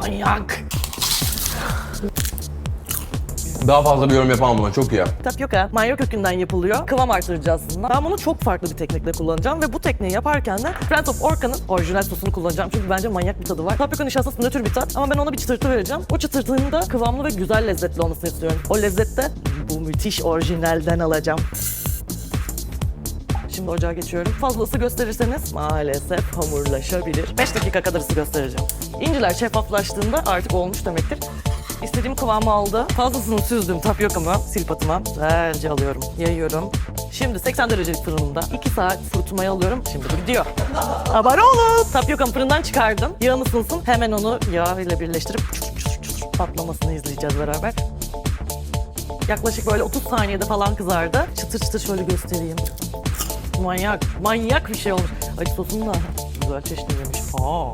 Manyak. Daha fazla bir yorum yapamam buna. Çok iyi. Tapioka manyak kökünden yapılıyor. Kıvam artırıcı aslında. Ben bunu çok farklı bir teknikle kullanacağım ve bu tekniği yaparken de Friends of Orka'nın orijinal sosunu kullanacağım. Çünkü bence manyak bir tadı var. Tapioka nişastası nötr bir tat ama ben ona bir çıtırtı vereceğim. O çıtırtının da kıvamlı ve güzel lezzetli olmasını istiyorum. O lezzette bu müthiş orijinalden alacağım. Şimdi ocağa geçiyorum. Fazla ısı gösterirseniz maalesef hamurlaşabilir. 5 dakika kadar ısı göstereceğim. İnciler şeffaflaştığında artık olmuş demektir. İstediğim kıvamı aldı. Fazlasını süzdüm tapyokamı, silpatıma. Güzelce alıyorum, yayıyorum. Şimdi 80 derecelik fırınımda 2 saat fırıtmaya alıyorum. Şimdi bu gidiyor. Abone olun. Tapyokamı fırından çıkardım. Yağını ısınsın. Hemen onu yağ ile birleştirip patlamasını izleyeceğiz beraber. Yaklaşık böyle 30 saniyede falan kızardı. Çıtır çıtır şöyle göstereyim. Manyak, manyak bir şey olmuş. Acı sosunu da güzel çeşitlemiş. Aa.